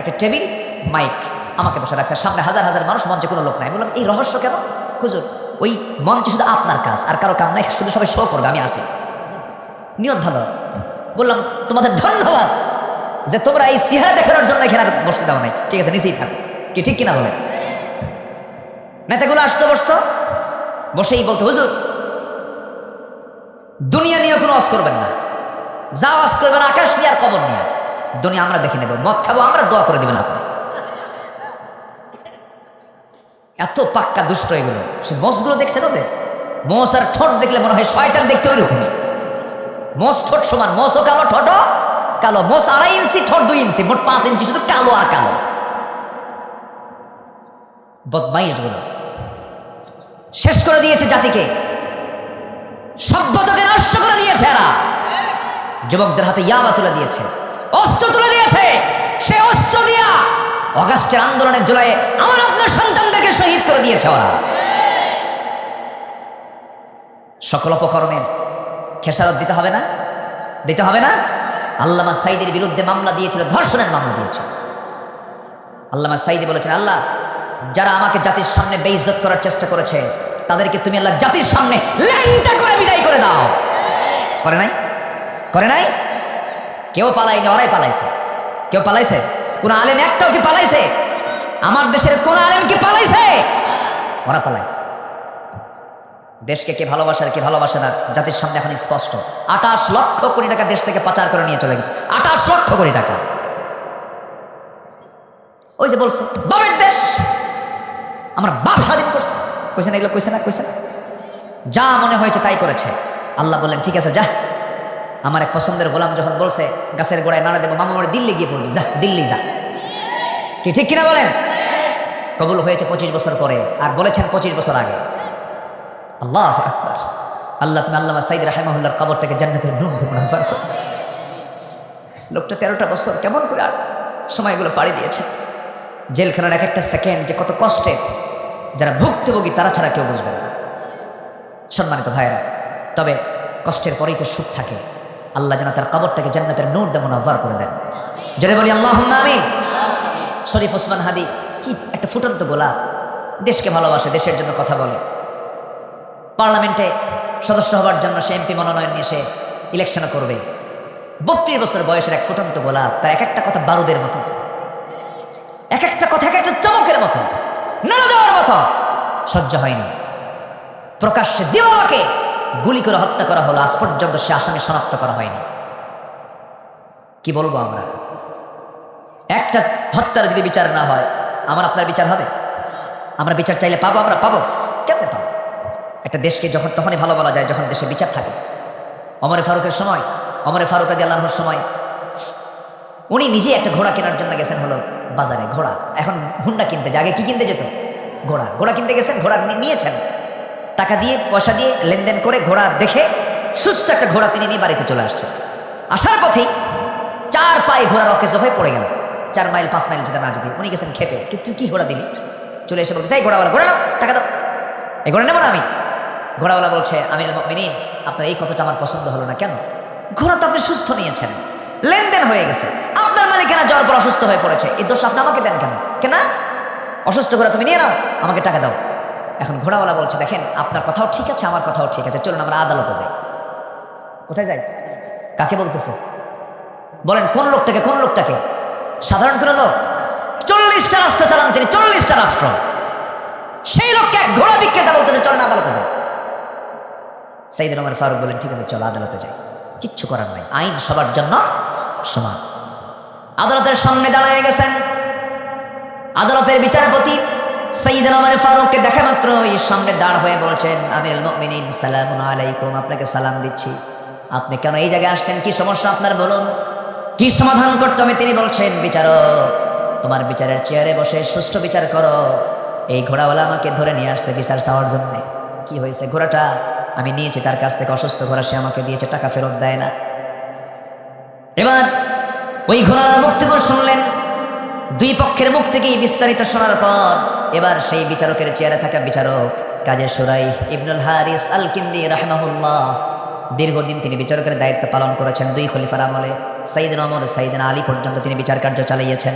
একটা table, mic আমাকে বসে রাখছে। সামনে হাজার হাজার মানুষ মঞ্চে, কোনো লোক নাই। বললাম, এই রহস্য কেন? খুঁজুন ওই মঞ্চে শুধু আপনার কাজ, আর কারও কাম নাই, শুধু সবাই শো করবে, আমি আসি নিয়ত ভালো। বললাম, তোমাদের ধন্যবাদ যে তোমরা এই সিহারা দেখানোর জন্য এখানে আর বসতে দাও নাই। ঠিক আছে, নিচেই থাকো। কি, ঠিক কিনা বলে নেতাগুলো আসতো, বসতো। বসেই বলতো, হুজুর, দুনিয়া নিয়ে কোনো অস করবেন না। যা অস করবেন, আকাশ নিয়ে আর কবর নিয়ে দুনিয়া আমরা দেখে নেব, মদ খাব, আমরা দোয়া করে দেবেন আপনি। এত পাক্কা দুষ্ট এগুলো। সে মোষগুলো দেখছেন ওদের? মোষ আর ঠোঁট দেখলে মনে হয় শয়তান দেখতে ওই রকমই মোষ ঠোঁট সমান, মোষও কালো, ঠোঁটও কালো। মোষ আড়াই ইঞ্চি, ঠোঁট দুই ইঞ্চি, মোট পাঁচ ইঞ্চি, শুধু কালো আর কালো। বদমাইশগুলো। শেষ করে দিয়েছে জাতিকে। সভ্যতাকে নষ্ট করে দিয়েছে এরা। যুবকদের হাতে ইয়াবা তুলে দিয়েছে। অস্ত্র তুলে দিয়েছে। সে অস্ত্র দিয়া অগাস্টের আন্দোলনের জুলাই আমার আপনার সন্তানদেরকে শহীদ করে দিয়েছে ওরা। সকল অপকর্মের খেসারত দিতে হবে না? দিতে হবে না? আল্লামা সাইদের বিরুদ্ধে মামলা দিয়েছিল, ধর্ষণের মামলা দিয়েছিল। আল্লামা সাইদি বলেছেন, আল্লাহ, যারা আমাকে জাতির সামনে বেইজ্জত করার চেষ্টা করেছে, তাদেরকে তুমি আল্লাহ জাতির সামনে ল্যাংটা করে বিদায় করে দাও। করে নাই? করে নাই? কেউ পালায়নি, ওরাই পালাইছে। কেউ পালাইছে? কোন আলেম একটাও কি পালাইছে? আমার দেশের কোন আলেম কি পালাইছে? ওরা পালাইছে। দেশকে কে ভালোবাসে আর কে ভালোবাসে না, জাতির সামনে এখন স্পষ্ট। আঠাশ লক্ষ কোটি টাকা দেশ থেকে পাচার করে নিয়ে চলে গেছে। আঠাশ লক্ষ কোটি টাকা। ওই যে বলছে বাবের দেশ, আমরা বাপ স্বাধীন করছে। কইছে না, এগুলো কইছে না কইছে না। যা মনে হয়েছে তাই করেছে। আল্লাহ বললেন, ঠিক আছে, যা। আমার এক পছন্দের গোলাম যখন বলছে, গাছের গোড়ায় নাড়া দেবো, মামা আমার দিল্লি গিয়ে পড়বি, যা, দিল্লি যা। কি ঠিক কিনা বলেন? কবুল হয়েছে পঁচিশ বছর পরে, আর বলেছেন পঁচিশ বছর আগে। আল্লাহ আকবার। আল্লাহ তুমি আল্লাহ সাইদ রাহেমাহুল্লার কবরটাকে জান্নাতের মুনাফার করো। লোকটা তেরোটা বছর কেমন করে আর সময়গুলো পাড়ি দিয়েছে। জেলখানার এক একটা সেকেন্ড যে কত কষ্টের, যারা ভুক্তভোগী তারা ছাড়া কেউ বুঝবে না। সম্মানিত ভাইয়েরা, তবে কষ্টের পরেই তো সুখ থাকে। আল্লাহ যেন তার কবরটাকে জান্নাতের নূর দেমন আহ্বার করে দেন। যদি বলি আল্লাহ আমি শরীফ ওসমান হাদি কি একটা ফুটন্ত গোলাপ, দেশকে ভালোবাসে, দেশের জন্য কথা বলে। পার্লামেন্টে সদস্য হবার জন্য সে এমপি মনোনয়ন নিয়ে সে ইলেকশনও করবে। বত্রিশ বছর বয়সের এক ফুটন্ত গোলাপ, তার এক একটা কথা বারুদের মতো। এক একটা কথা এক একটা চমকের মতো নাড়া দেওয়ার মতো। সহ্য হয়নি। প্রকাশ্যে দিবাকে গুলি করে হত্যা করা হলো। আজ পর্যন্ত সে আসামি শনাক্ত করা হয়নি। কি বলব আমরা? একটা হত্যার যদি বিচার না হয়, আমার আপনার বিচার হবে? আমরা বিচার চাইলে পাবো, আমরা পাবো। কেমন পাবো? একটা দেশকে যখন তখনই ভালো বলা যায়, যখন দেশে বিচার থাকে। অমরে ফারুকের সময়, অমরে ফারুক রাজি আল্লাহর সময়, উনি নিজে একটা ঘোড়া কেনার জন্য গেছেন হলো বাজারে, ঘোড়া। এখন হুন্ডা কিনতে যে আগে কি কিনতে যেত? ঘোড়া। ঘোড়া কিনতে গেছেন, ঘোড়া নিয়েছেন। টাকা দিয়ে, পয়সা দিয়ে লেনদেন করে ঘোড়া দেখে সুস্থ একটা ঘোড়া তিনি নিয়ে বাড়িতে চলে আসছেন আসার পথেই চার পায়ে ঘোড়ার অকেজ হয়ে পড়ে গেল। চার মাইল, পাঁচ মাইল যেতে না যদি উনি গেছেন খেপে কিন্তু তুই কি ঘোড়া দিলি? চলে এসে বলতে চাই ঘোড়াওয়ালা, ঘোড়া নাও, টাকা দাও। এই ঘোড়া নেব না আমি। ঘোড়াওয়ালা বলছে আমি মিনিন আপনার এই কথাটা আমার পছন্দ হলো না কেন? ঘোড়া তো আপনি সুস্থ নিয়েছেন। লেনদেন হয়ে গেছে। আপনার মালিকেরা যাওয়ার পর অসুস্থ হয়ে পড়েছে। এই দোষ আপনি আমাকে দেন কেন? কেনা? অসুস্থ ঘোড়া তুমি নিয়ে নাও, আমাকে টাকা দাও। এখন ঘোড়াওয়ালা বলছে, দেখেন, আপনার কথাও ঠিক আছে, আমার কথাও ঠিক আছে। চলুন, আমরা আদালতে যাই। কোথায় যাই? কাকে বলতেছে? বলেন, কোন লোকটাকে কোন লোকটাকে? সাধারণ কোন লোক? চল্লিশটা রাষ্ট্র চালান তিনি, চল্লিশটা রাষ্ট্র। সেই লোককে ঘোড়া বিক্রেতা বলতেছে চল না আদালতে যাই। সাইদুল আমার ফারুক বলেন, ঠিক আছে, চল, আদালতে যাই। কিচ্ছু করার নাই, আইন সবার জন্য সমান। আদালতের সামনে দাঁড়ায় গেছেন। আদালতের বিচারপতি সঈদুল আমার ফারুককে দেখা মাত্র সামনে দাঁড় হয়ে বলছেন, আমিরুল মুমিনিন আলাইকুম, আপনাকে সালাম দিচ্ছি। আপনি কেন এই জায়গায় আসছেন? কি সমস্যা আপনার বলুন? কি সমাধান করতে হবে? তিনি বলছেন, বিচারক, তোমার বিচারের চেয়ারে বসে সুষ্ঠু বিচার করো। এই ঘোড়াওয়ালা আমাকে ধরে নিয়ে আসছে বিচার চাওয়ার জন্য। কি হয়েছে ঘোড়াটা? আমি নিয়েছি তার কাছ থেকে অসুস্থ ঘোড়া, সে আমাকে দিয়েছে, টাকা ফেরত দেয় না। এবার ওই ঘোড়ার থেকে শুনলেন। দুই পক্ষের মুখ থেকেই বিস্তারিত শোনার পর এবার সেই বিচারকের চেয়ারে থাকা বিচারক কাজে সুরাই ইবনুল হারিস আল কিন্দি রাহমাহুল্লাহ। দীর্ঘদিন তিনি বিচারকের দায়িত্ব পালন করেছেন দুই খলিফার আমলে। সাইদিন অমর সাইদিন আলী পর্যন্ত তিনি বিচার কার্য চালিয়েছেন।